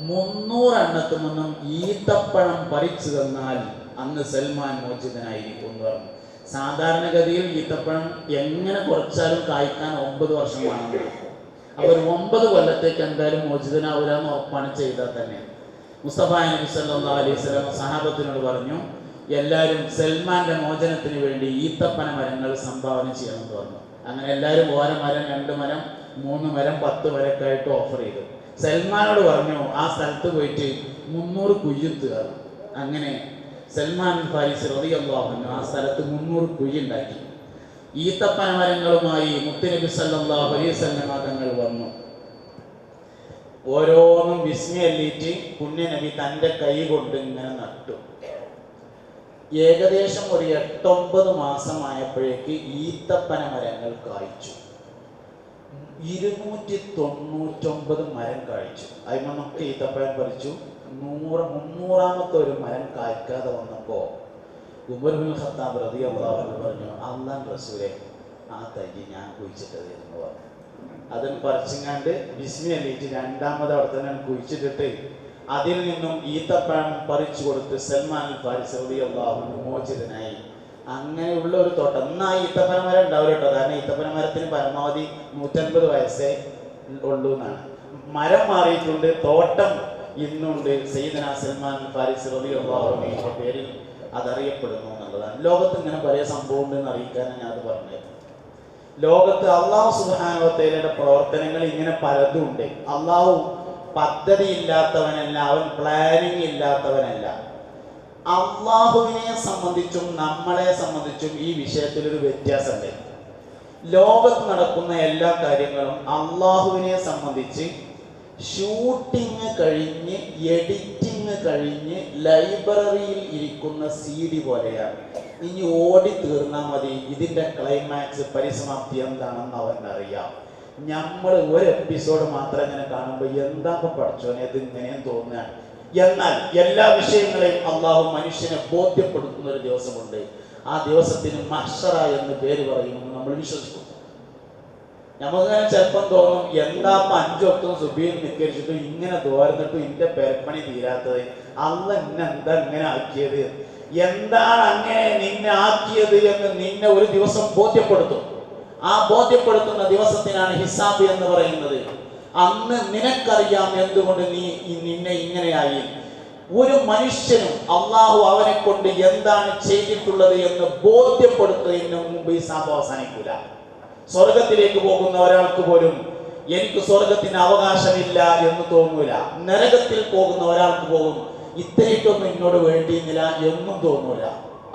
മുന്നൂറെണ്ണത്തിൽ നിന്നും ഈത്തപ്പഴം പറിച്ചു തന്നാൽ അന്ന് സൽമാൻ മോചിതനായിരിക്കും എന്ന് പറഞ്ഞു. സാധാരണഗതിയിൽ ഈത്തപ്പഴം എങ്ങനെ കുറച്ചാലും കായ്ക്കാൻ ഒമ്പത് വർഷം വേണം. അപ്പൊ ഒരു ഒമ്പത് കൊല്ലത്തേക്ക് എന്തായാലും മോചിതനാവില്ല എന്ന് ഉറപ്പാണ് ചെയ്താൽ തന്നെ. മുസ്തഫ നബി സല്ലല്ലാഹു അലൈഹി വസല്ലം സഹാബത്തിനോട് പറഞ്ഞു എല്ലാവരും സൽമാന്റെ മോചനത്തിന് വേണ്ടി ഈത്തപ്പന മരങ്ങൾ സംഭാവന ചെയ്യണമെന്ന് പറഞ്ഞു. അങ്ങനെ എല്ലാവരും ഓരോ മരം രണ്ട് മരം മൂന്ന് മരം പത്ത് മരക്കായിട്ട് ഓഫർ ചെയ്തു. സൽമാനോട് പറഞ്ഞു ആ സ്ഥലത്ത് പോയിട്ട് മുന്നൂറ് കുയ്യുത്തുക അങ്ങനെ സൽമാൻ ഫാരിസ് റളിയല്ലാഹു അൻഹു ആ സ്ഥലത്ത് മുന്നൂറ് കുയ്യുണ്ടാക്കി ഉണ്ടാക്കി. ഈത്തപ്പന മരങ്ങളുമായി മുത്തുനബി സല്ലല്ലാഹു അലൈഹി തങ്ങൾ വന്നു. ഓരോന്നും വിസ്മയല്ലിറ്റ് പുണ്യനബി തന്റെ കൈ കൊണ്ട് ഇങ്ങനെ നട്ടു. ഏകദേശം ഒരു എട്ടൊമ്പത് മാസമായപ്പോഴേക്ക് ഈത്തപ്പന മരങ്ങൾ കായ്ച്ചു. ഇരുന്നൂറ്റി തൊണ്ണൂറ്റൊമ്പത് മരം കായ്ച്ചു. നമുക്ക് ഈത്തപ്പഴം പറിച്ചു. നൂറ് മുന്നൂറാമത്തെ ഒരു മരം കായ്ക്കാതെ വന്നപ്പോ ഉമർബിൻ ഖത്താബ് റതി പറഞ്ഞു അള്ളാൻ റസൂലെ ആ തൈ ഞാൻ കുഴിച്ചിട്ടത് എന്ന് പറഞ്ഞു. അതിൽ പറിച്ചിങ്ങാണ്ട് ബിസ്മി അല്ലിട്ട് രണ്ടാമത് അവിടെ തന്നെ കുഴിച്ചിട്ടിട്ട് അതിൽ നിന്നും ഈത്തപ്പഴം പറിച്ചു കൊടുത്ത് സൽമാൻ ഫാരിസ് റതി അള്ളാഹു മോചിതനായി. അങ്ങനെയുള്ള ഒരു തോട്ടം. എന്നാ ഈത്തപ്പന മരം ഉണ്ടാവില്ല കേട്ടോ. കാരണം ഈത്തപ്പന മരത്തിന് പരമാവധി നൂറ്റൻപത് വയസ്സേ ഉള്ളൂ എന്നാണ്. മരം മാറിയിട്ടുണ്ട് തോട്ടം ഇന്നുണ്ട്. സയ്യിദന സൽമാൻ ഫാരിസ് റബി അള്ളാഹുവിന്റെ പേരിൽ അതറിയപ്പെടുന്നു എന്നുള്ളതാണ്. ലോകത്ത് ഇങ്ങനെ പല സംഭവം ഉണ്ടെന്ന് അറിയിക്കാനാണ് ഞാൻ അത് പറഞ്ഞത്. ലോകത്ത് അള്ളാഹു സുബാനുവത്തേലയുടെ പ്രവർത്തനങ്ങൾ ഇങ്ങനെ പലതും ഉണ്ട്. അള്ളാഹു പദ്ധതി ഇല്ലാത്തവനല്ല അവൻ പ്ലാനിങ് ഇല്ലാത്തവനല്ല. അള്ളാഹുവിനെ സംബന്ധിച്ചും നമ്മളെ സംബന്ധിച്ചും ഈ വിഷയത്തിൽ ഒരു വ്യത്യാസമുണ്ട്. ലോകത്ത് നടക്കുന്ന എല്ലാ കാര്യങ്ങളും അള്ളാഹുവിനെ സംബന്ധിച്ച് ഷൂട്ടിങ് കഴിഞ്ഞ് എഡിറ്റിങ് കഴിഞ്ഞ് ലൈബ്രറിയിൽ ഇരിക്കുന്ന സി ഡി പോലെയാണ്. ഇനി ഓടി തീർന്നാൽ മതി. ഇതിന്റെ ക്ലൈമാക്സ് പരിസമാപ്തി എന്താണെന്ന് അവൻ അറിയാം നമ്മൾ ഒരു എപ്പിസോഡ് മാത്രം ഇങ്ങനെ കാണുമ്പോൾ എന്താ പഠിച്ചോനെ? ഇത് ഇങ്ങനെയും തോന്നുകയാണ്. എന്നാൽ എല്ലാ വിഷയങ്ങളെയും അള്ളാഹു മനുഷ്യനെ ബോധ്യപ്പെടുത്തുന്ന ഒരു ദിവസമുണ്ട്. ആ ദിവസത്തിന് മഷറ എന്ന് പേര് പറയുമെന്ന് നമ്മൾ വിശ്വസിക്കും. നമുക്ക് ചിലപ്പം തോന്നും എന്താ അഞ്ചൊട്ടും സുബീൻ നിക്കരിച്ചിട്ടും ഇങ്ങനെ തോർന്നിട്ടും ഇന്റെ പെരപ്പണി തീരാത്തത്? അന്ന് എന്നെ എന്താ ഇങ്ങനെ ആക്കിയത്? എന്താണ് അങ്ങനെ നിന്നെ ആക്കിയത് എന്ന് നിന്നെ ഒരു ദിവസം ബോധ്യപ്പെടുത്തും. ആ ബോധ്യപ്പെടുത്തുന്ന ദിവസത്തിനാണ് ഹിസാബ് എന്ന് പറയുന്നത്. അന്ന് നിനക്കറിയാം എന്തുകൊണ്ട് നീ നിന്നെ ഇങ്ങനെയായി. ഒരു മനുഷ്യനും അള്ളാഹു അവനെ കൊണ്ട് എന്താണ് ചെയ്തിട്ടുള്ളത് എന്ന് ബോധ്യപ്പെടുത്തുന്നതിന് മുമ്പ് ഈ സംഭവം അവസാനിക്കൂല. സ്വർഗത്തിലേക്ക് പോകുന്ന ഒരാൾക്ക് പോലും എനിക്ക് സ്വർഗത്തിന് അവകാശമില്ല എന്ന് തോന്നൂല. നരകത്തിൽ പോകുന്ന ഒരാൾക്ക് പോകും ഇത്രയ്ക്കൊന്നും എന്നോട് വേണ്ടിയിരുന്നില്ല എന്നും തോന്നൂല.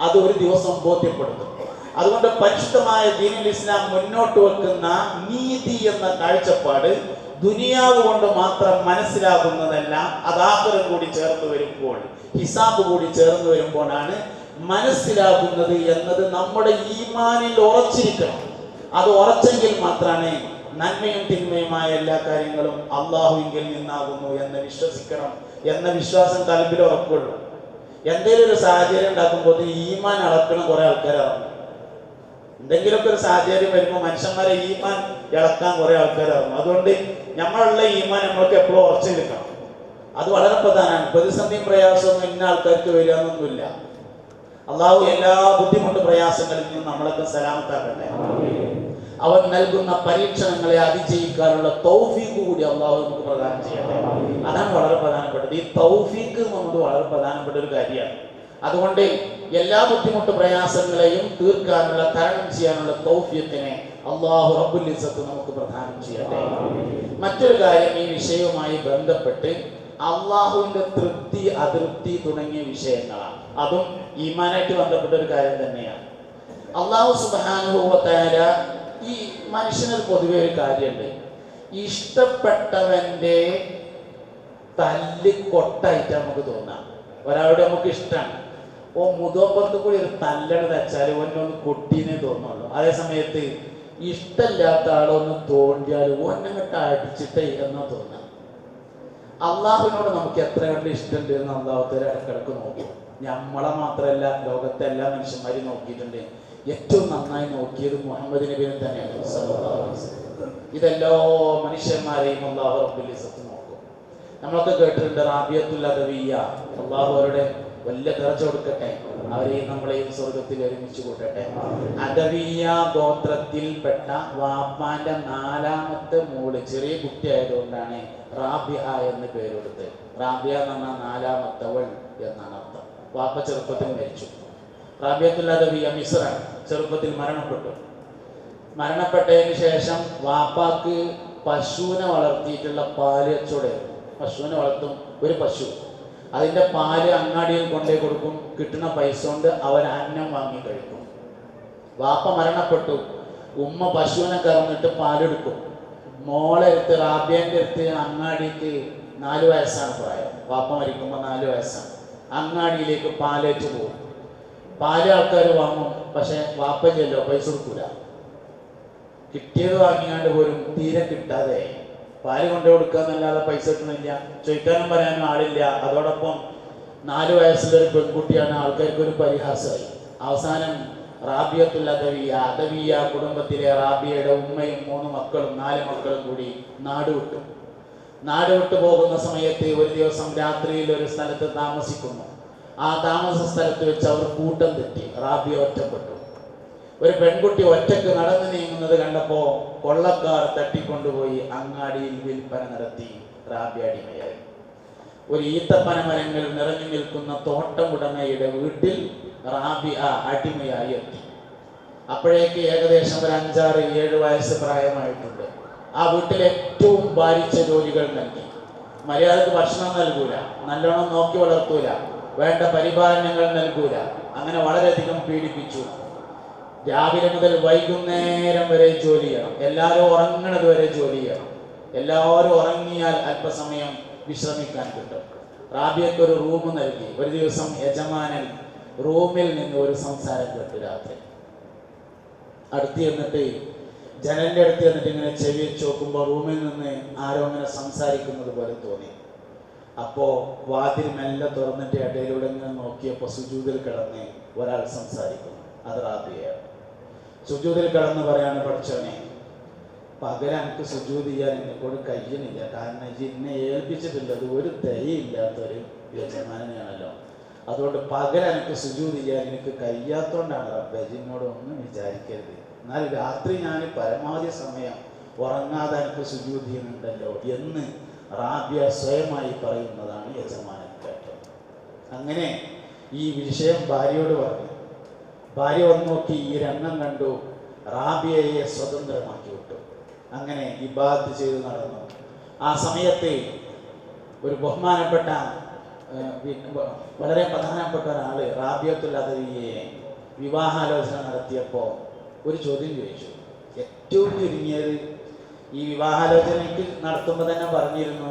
അത് ഒരു ദിവസം ബോധ്യപ്പെടുത്തും. അതുകൊണ്ട് പരിശുദ്ധമായ ദീനുൽ ഇസ്ലാം മുന്നോട്ട് വെക്കുന്ന നീതി എന്ന കാഴ്ചപ്പാട് ദുനിയാവ് കൊണ്ട് മാത്രം മനസ്സിലാകുന്നതല്ല അതാഹരം കൂടി ചേർന്ന് വരുമ്പോൾ ഹിസാബ് കൂടി ചേർന്ന് വരുമ്പോഴാണ് മനസ്സിലാകുന്നത് എന്നത് നമ്മുടെ ഈമാനിൽ ഉറച്ചിരിക്കണം. അത് ഉറച്ചെങ്കിൽ മാത്രമാണ് നന്മയും തിന്മയുമായ എല്ലാ കാര്യങ്ങളും അള്ളാഹുവിങ്കിൽ നിന്നാകുന്നു എന്ന് വിശ്വസിക്കണം എന്ന വിശ്വാസം കൽബിൽ ഉറക്കുള്ളൂ എന്തെങ്കിലും ഒരു സാഹചര്യം ഉണ്ടാക്കുമ്പോൾ ഈമാൻ അളക്കണം കുറെ ഇറങ്ങും എന്തെങ്കിലുമൊക്കെ ഒരു സാഹചര്യം വരുമ്പോൾ മനുഷ്യന്മാരെ ഈമാൻ ഇളക്കാൻ കുറെ ഇറങ്ങും അതുകൊണ്ട് നമ്മളുള്ള ഈമാൻ നമ്മൾക്ക് എപ്പോഴും ഉറച്ചു നിൽക്കണം. അത് വളരെ പ്രധാനമാണ്. പ്രതിസന്ധിയും പ്രയാസവും ഇന്ന ആൾക്കാർക്ക് വരിക എന്നൊന്നുമില്ല. അള്ളാഹു എല്ലാ ബുദ്ധിമുട്ട് പ്രയാസങ്ങളിൽ നിന്നും നമ്മളൊക്കെ സലാമത്താക്കട്ടെ അവൻ നൽകുന്ന പരീക്ഷണങ്ങളെ അതിജയിക്കാനുള്ള തൗഫീഖ് കൂടി അള്ളാഹു നമുക്ക് പ്രദാനം ചെയ്യട്ടെ. അതാണ് വളരെ പ്രധാനപ്പെട്ടത്. ഈ തൗഫീഖ് എന്നുള്ളത് വളരെ പ്രധാനപ്പെട്ട ഒരു കാര്യമാണ്. അതുകൊണ്ട് എല്ലാ ബുദ്ധിമുട്ട് പ്രയാസങ്ങളെയും തീർക്കാനുള്ള തരണം ചെയ്യാനുള്ള തൗഫ്യത്തിനെ അള്ളാഹു റബ്ബുൽ ഇസത്ത് നമുക്ക് പ്രദാനം ചെയ്യട്ടെ. മറ്റൊരു കാര്യം ഈ വിഷയവുമായി ബന്ധപ്പെട്ട് അള്ളാഹുവിന്റെ തൃപ്തി അതൃപ്തി തുടങ്ങിയ വിഷയങ്ങളാണ്. അതും ഈമാനായിട്ട് ബന്ധപ്പെട്ട ഒരു കാര്യം തന്നെയാണ്. അള്ളാഹു സുബാനുഭവത്തായ ഈ മനുഷ്യന് പൊതുവെ ഒരു കാര്യമുണ്ട്. ഇഷ്ടപ്പെട്ടവന്റെ തല്ല് കൊട്ടായിട്ട് നമുക്ക് തോന്നാം. ഒരാളുടെ നമുക്ക് ഇഷ്ടമാണ് ഓ മുതോപ്പുറത്ത് കൂടി ഒരു തല്ലട വെച്ചാൽ ഓനൊന്ന് കൊട്ടീനെ തോന്നുള്ളൂ അതേ സമയത്ത് ഇഷ്ടമില്ലാത്ത ആളൊന്ന് തോണ്ടിയാൽ ഓനങ്ങട്ട് അടിച്ചിട്ടേ എന്നാ തോന്നാം? അള്ളാഹുവിനോട് നമുക്ക് എത്ര കണ്ട് ഇഷ്ടമുണ്ട് എന്ന് അള്ളാഹുത്തേരെ ഇടക്കിടക്ക് നോക്കും. നമ്മളെ മാത്രമല്ല ലോകത്തെ എല്ലാ മനുഷ്യന്മാരും നോക്കിയിട്ടുണ്ട്. ഏറ്റവും നന്നായി നോക്കിയത് മുഹമ്മദ് നബീനും തന്നെയാണ് ഇതെല്ലോ മനുഷ്യന്മാരെയും അള്ളാഹു റബ്ബുൽ ഇസ്സത്ത് നോക്കും. നമ്മളൊക്കെ കേട്ടിട്ടുണ്ട് റാബിയത്തുൽ അദവിയ അള്ളാഹു അവരുടെ വലിയ ദർജ കൊടുക്കട്ടെ. അവരെയും നമ്മളെയും സ്വർഗത്തിൽ ഒരുമിച്ച് കൂട്ടട്ടെ. അദവിയ ഗോത്രത്തിൽപ്പെട്ട വാപ്പാന്റെ നാലാമത്തെ മോൾ ചെറിയ കുട്ടിയായതുകൊണ്ടാണ് റാബിഹ എന്ന് പേരെടുത്ത് റാബിയ എന്ന് പറഞ്ഞാൽ നാലാമത്തവൾ എന്നാണ് അർത്ഥം. വാപ്പ ചെറുപ്പത്തിൽ മരിച്ചു. റാബിയത്തുൽ അദവിയ മിസ്റാണ്. ചെറുപ്പത്തിൽ മരണപ്പെട്ടു. മരണപ്പെട്ടതിന് ശേഷം വാപ്പാക്ക് പശുവിനെ വളർത്തിയിട്ടുള്ള പാൽ കച്ചവടമായിരുന്നു പശുവിനെ വളർത്തും ഒരു പശു. അതിന്റെ പാൽ അങ്ങാടിയിൽ കൊണ്ടേ കൊടുക്കും. കിട്ടുന്ന പൈസ കൊണ്ട് അവർ അന്നം വാങ്ങി കഴിക്കും. വാപ്പ മരണപ്പെട്ടു. ഉമ്മ പശുവിനെ കറന്നിട്ട് പാലെടുക്കും. മോളെ എടുത്ത് റാബിയന്റെ അടുത്ത് അങ്ങാടിക്ക് നാല് വയസ്സാണ് പ്രായം. വാപ്പ മരിക്കുമ്പോൾ നാല് വയസ്സാണ്. അങ്ങാടിയിലേക്ക് പാലേറ്റ് പോകും. പാൽ ആൾക്കാർ വാങ്ങും പക്ഷെ വാപ്പ ചെല്ലോ പൈസ കൊടുക്കൂല. കിട്ടിയത് വാങ്ങിയാണ്ട് പോലും തീരെ കിട്ടാതെ. പാൽ കൊണ്ടു കൊടുക്കുക എന്നല്ലാതെ പൈസ കിട്ടുന്നില്ല ചോദിക്കാനും പറയാനും ആളില്ല. അതോടൊപ്പം നാല് വയസ്സുള്ളൊരു പെൺകുട്ടിയാണ് ആൾക്കാർക്ക് ഒരു പരിഹാസമായി അവസാനം റാബിയത്തുൽ അദവിയ അദവിയ കുടുംബത്തിലെ റാബിയയുടെ ഉമ്മയും മൂന്ന് മക്കളും നാല് മക്കളും കൂടി നാട് വിട്ടു. നാട് വിട്ടു പോകുന്ന സമയത്ത് ഒരു ദിവസം രാത്രിയിൽ ഒരു സ്ഥലത്ത് താമസിക്കുന്നു. ആ താമസ സ്ഥലത്ത് വെച്ച് അവർ കൂട്ടം തെറ്റി. റാബിയ ഒറ്റപ്പെട്ടു. ഒരു പെൺകുട്ടി ഒറ്റയ്ക്ക് നടന്നു നീങ്ങുന്നത് കണ്ടപ്പോ കൊള്ളക്കാർ തട്ടിക്കൊണ്ടുപോയി അങ്ങാടിയിൽ വിൽപ്പന നടത്തി. റാബി അടിമയായി. ഒരു ഈത്തപ്പന മരങ്ങൾ നിറഞ്ഞു നിൽക്കുന്ന തോട്ടമുടമയുടെ വീട്ടിൽ റാബി ആ അടിമയായി എത്തി. അപ്പോഴേക്ക് ഏകദേശം ഒരു അഞ്ചാറ് ഏഴ് വയസ്സ് പ്രായമായിട്ടുണ്ട്. ആ വീട്ടിൽ ഏറ്റവും ഭാരിച്ച ജോലികൾ നൽകി. മര്യാദയ്ക്ക് ഭക്ഷണം നൽകൂല നല്ലോണം നോക്കി വളർത്തൂല വേണ്ട പരിപാലനങ്ങൾ നൽകൂല അങ്ങനെ വളരെയധികം പീഡിപ്പിച്ചു. രാവിലെ മുതൽ വൈകുന്നേരം വരെ ജോലി ചെയ്യണം. എല്ലാവരും ഉറങ്ങണത് വരെ ജോലി ചെയ്യണം. എല്ലാവരും ഉറങ്ങിയാൽ അല്പസമയം വിശ്രമിക്കാൻ കിട്ടും. റാബിയക്ക് ഒരു റൂം നൽകി. ഒരു ദിവസം യജമാനൻ റൂമിൽ നിന്ന് ഒരു സംസാരം കേട്ടു രാത്രി. അടുത്ത് ചെന്നിട്ട് ജനലിന്റെ അടുത്ത് ചെന്നിട്ട് ഇങ്ങനെ ചെവി വെച്ച് റൂമിൽ നിന്ന് ആരോ അങ്ങനെ സംസാരിക്കുന്നത് പോലെ തോന്നി. അപ്പോ വാതിൽ മെല്ലെ തുറന്നിട്ട് ഇടയിലൂടെ ഇങ്ങനെ നോക്കിയപ്പോൾ സുജൂതിൽ കിടന്ന് ഒരാൾ സംസാരിക്കുന്നു. അത് റാബിയാണ് സുജൂതിൽ കിടന്ന് പറയാണ് പഠിച്ചവനെ പകരം എനിക്ക് സുജൂത് ചെയ്യാൻ എന്നെ കൊണ്ട് കഴിയണില്ല കാരണം ഇത് എന്നെ ഏൽപ്പിച്ചിട്ടുള്ളത് ഒരു ദയയില്ലാത്തൊരു യജമാനാണല്ലോ അതുകൊണ്ട് പകരം എനിക്ക് സുജൂത് ചെയ്യാൻ എനിക്ക് കഴിയാത്തോണ്ടാണ് റബ്ബേ ജിന്നോട് ഒന്നും വിചാരിക്കരുത്. എന്നാൽ രാത്രി ഞാൻ പരമാവധി സമയം ഉറങ്ങാതെ എനിക്ക് സുജൂത് ചെയ്യുന്നുണ്ടല്ലോ എന്ന് റാബിയ സ്വയമായി പറയുന്നതാണ് യജമാനൻ കേട്ടത്. അങ്ങനെ ഈ വിഷയം ഭാര്യയോട് പറഞ്ഞു. ഭാര്യ വന്നു നോക്കി ഈ രംഗം കണ്ടു. റാബിയയെ സ്വതന്ത്രമാക്കി വിട്ടു. അങ്ങനെ ഇബാദ് ചെയ്ത് നടന്നു. ആ സമയത്ത് ഒരു ബഹുമാനപ്പെട്ട വളരെ പ്രധാനപ്പെട്ട ഒരാൾ റാബിയത്തുൽ അദവിയെ വിവാഹാലോചന നടത്തിയപ്പോൾ ഒരു ചോദ്യം ചോദിച്ചു. ഏറ്റവും ചുരുങ്ങിയത് ഈ വിവാഹാലോചനയ്ക്ക് നടത്തുമ്പോൾ തന്നെ പറഞ്ഞിരുന്നു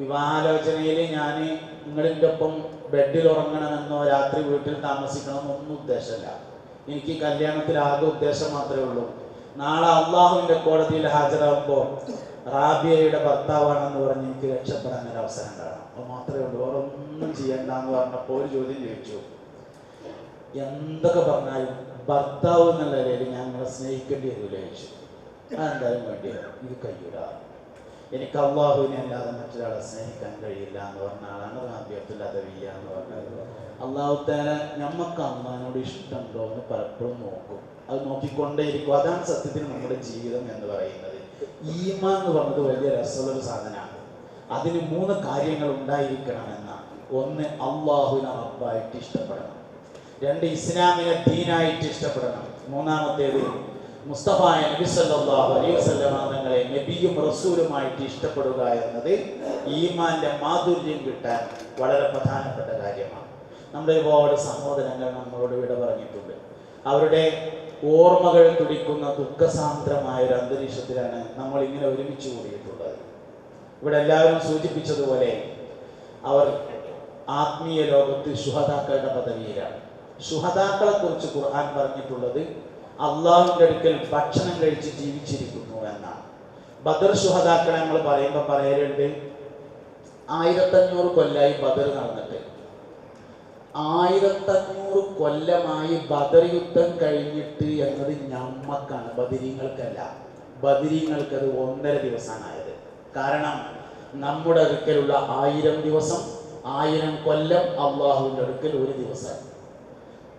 വിവാഹാലോചനയിൽ ഞാൻ നിങ്ങളിന്റെ ഒപ്പം ബെഡിൽ ഉറങ്ങണമെന്നോ രാത്രി വീട്ടിൽ താമസിക്കണമെന്നോ ഒന്നും ഉദ്ദേശമല്ല. എനിക്ക് കല്യാണത്തിൽ ആകെ ഉദ്ദേശം മാത്രമേ ഉള്ളൂ. നാളെ അള്ളാഹുവിന്റെ കോടതിയിൽ ഹാജരാകുമ്പോൾ റാബിയയുടെ ഭർത്താവാണെന്ന് പറഞ്ഞ് എനിക്ക് രക്ഷപ്പെടാൻ ഒരു അവസരം കാണാം അപ്പോൾ മാത്രമേ ഉള്ളൂ. വേറെ ഒന്നും ചെയ്യണ്ട എന്ന് പറഞ്ഞപ്പോൾ ഒരു ചോദ്യം ചോദിച്ചു. എന്തൊക്കെ പറഞ്ഞാലും ഭർത്താവ് എന്നുള്ള നിലയിൽ ഞാൻ നിങ്ങളെ സ്നേഹിക്കേണ്ടി വരില്ല ചോദിച്ചു. അതെന്തായാലും വേണ്ടി. ഇത് കഴിയൂല എനിക്ക് അള്ളാഹുവിനെ അല്ലാതെ മറ്റൊരാളെ സ്നേഹിക്കാൻ കഴിയില്ല എന്ന് പറഞ്ഞ ആളാണ് റാബിയത്തുൽ അദവിയ എന്ന് പറഞ്ഞത്. അള്ളാഹു താല നമുക്ക് അള്ളഹാനോട് ഇഷ്ടമുണ്ടോ എന്ന് പലപ്പോഴും നോക്കും. അത് നോക്കിക്കൊണ്ടേയിരിക്കും. അതാണ് സത്യത്തിൽ നമ്മുടെ ജീവിതം എന്ന് പറയുന്നത്. ഈമാ എന്ന് പറഞ്ഞത് വലിയ രസമുള്ളൊരു സാധനമാണ്. അതിന് മൂന്ന് കാര്യങ്ങൾ ഉണ്ടായിരിക്കണം എന്നാണ്. ഒന്ന് അള്ളാഹുവിനെ റബ്ബായിട്ട് ഇഷ്ടപ്പെടണം. രണ്ട് ഇസ്ലാമിനെ ദീനായിട്ട് ഇഷ്ടപ്പെടണം. മൂന്നാമത്തേത് മുസ്തഫായ നബി സല്ലല്ലാഹു അലൈഹി വസല്ലമ തങ്ങളെ നബിയും റസൂലുമായിട്ട് ഇഷ്ടപ്പെടുക എന്നത് ഈമാന്റെ മാധുര്യം കിട്ടാൻ വളരെ പ്രധാനപ്പെട്ട കാര്യമാണ്. നമ്മുടെ ഒരുപാട് സഹോദരങ്ങൾ നമ്മളോട് വിട പറഞ്ഞിട്ടുണ്ട്. അവരുടെ ഓർമ്മകൾ തുടിക്കുന്ന ദുഃഖസാന്ദ്രമായ ഒരു അന്തരീക്ഷത്തിലാണ് നമ്മൾ ഇങ്ങനെ ഒരുമിച്ച് കൂടിയിട്ടുള്ളത്. ഇവിടെ എല്ലാവരും സൂചിപ്പിച്ചതുപോലെ അവർ ആത്മീയ ലോകത്ത് ശുഹതാക്കളുടെ പദവിയിലാണ്. ശുഹതാക്കളെ കുറിച്ച് ഖുർആൻ പറഞ്ഞിട്ടുള്ളത് അള്ളാഹുവിന്റെ അടുക്കൽ ഭക്ഷണം കഴിച്ച് ജീവിച്ചിരിക്കുന്നു എന്നാണ്. ബദർ ശുഹതാക്കളെ നമ്മൾ പറയുമ്പോൾ പറയലുണ്ട് ആയിരത്തഞ്ഞൂറ് കൊല്ലായി ബദർ നടന്നിട്ട്. ആയിരത്തഞ്ഞൂറ് കൊല്ലമായി ബദർ യുദ്ധം കഴിഞ്ഞിട്ട് എന്നത് ഞമ്മക്കാണ്. ബദിരീങ്ങൾക്കല്ല. ബദിരീങ്ങൾക്ക് അത് ഒന്നര ദിവസമാണായത്. കാരണം നമ്മുടെ അടുക്കലുള്ള ആയിരം ദിവസം ആയിരം കൊല്ലം അള്ളാഹുവിന്റെ അടുക്കൽ ഒരു ദിവസം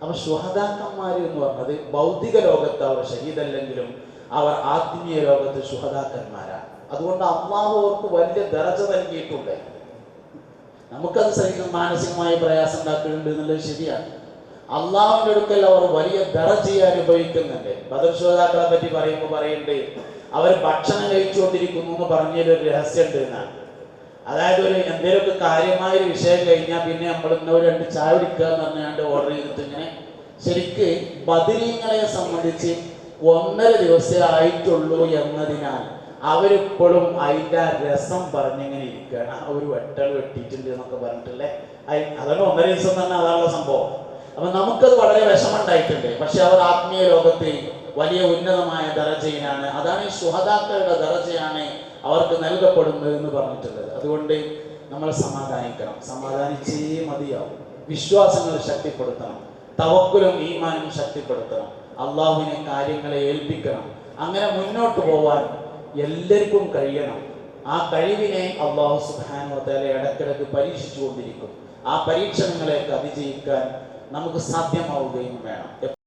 അപ്പൊ ശുഹദാക്കന്മാർ എന്ന് പറഞ്ഞത് ഭൗതിക ലോകത്ത് അവർ ഷഹീദല്ലെങ്കിലും അവർ ആത്മീയ ലോകത്ത് ശുഹദാക്കന്മാരാണ്. അതുകൊണ്ട് അള്ളാഹു അവർക്ക് വലിയ ദറജ നൽകിയിട്ടുണ്ട്. നമുക്കത് സഹിക്കും മാനസികമായ പ്രയാസം ഉണ്ടാക്കുന്നുണ്ട് എന്നുള്ളത് ശരിയാണ്. അള്ളാഹുവിന്റെ അടുക്കൽ അവർ വലിയ ദറജയെ അനുഭവിക്കുന്നുണ്ട്. ബദർ ശ്രോതാക്കളെ പറ്റി പറയുമ്പോൾ പറയുന്നുണ്ട് അവർ ഭക്ഷണം കഴിച്ചുകൊണ്ടിരിക്കുന്നു എന്ന് പറഞ്ഞൊരു രഹസ്യമുണ്ട് എന്നാണ് അതായത് ഒരു എന്തെങ്കിലുമൊക്കെ കാര്യമായ ഒരു വിഷയം കഴിഞ്ഞാൽ പിന്നെ നമ്മൾ ഇന്നോ രണ്ട് ചായ കുടിക്കുക എന്ന് പറഞ്ഞാണ്ട് ഓർഡർ ചെയ്തിട്ട് ഇങ്ങനെ ശരിക്ക് ബദരീങ്ങളെ സംബന്ധിച്ച് ഒന്നര ദിവസമേ ആയിട്ടുള്ളൂ എന്നതിനാൽ അവരിപ്പോഴും അതിന്റെ രസം പറഞ്ഞിങ്ങനെ ഇരിക്കുകയാണ്. ആ ഒരു വെട്ടൽ വെട്ടിയിട്ടുണ്ട് എന്നൊക്കെ പറഞ്ഞിട്ടില്ലേ? അയ്- അതാണ് ഒന്നര ദിവസം തന്നെ അതാണുള്ള സംഭവം. അപ്പൊ നമുക്കത് വളരെ വിഷമമുണ്ടായിട്ടുണ്ട്. പക്ഷെ അവർ ആത്മീയ ലോകത്തെ വലിയ ഉന്നതമായ ദറജയിലാണ് അതാണ് ഈ സുഹതാക്കളുടെ ദറജയാണ് അവർക്ക് നൽകപ്പെടുന്നത് എന്ന് പറഞ്ഞിട്ടുള്ളത്. അതുകൊണ്ട് നമ്മൾ സമാധാനിക്കണം. സമാധാനിച്ചേ മതിയാവും. വിശ്വാസങ്ങൾ ശക്തിപ്പെടുത്തണം. തവക്കുലും ഈമാനും ശക്തിപ്പെടുത്തണം. അള്ളാഹുവിനെ കാര്യങ്ങളെ ഏൽപ്പിക്കണം. അങ്ങനെ മുന്നോട്ട് പോവാൻ എല്ലാവർക്കും കഴിയണം. ആ കഴിവിനെ അള്ളാഹു സുബാനുവത്തേലെ ഇടക്കിടക്ക് പരീക്ഷിച്ചുകൊണ്ടിരിക്കും. ആ പരീക്ഷണങ്ങളെയൊക്കെ അതിജയിക്കാൻ നമുക്ക് സാധ്യമാവുകയും വേണം.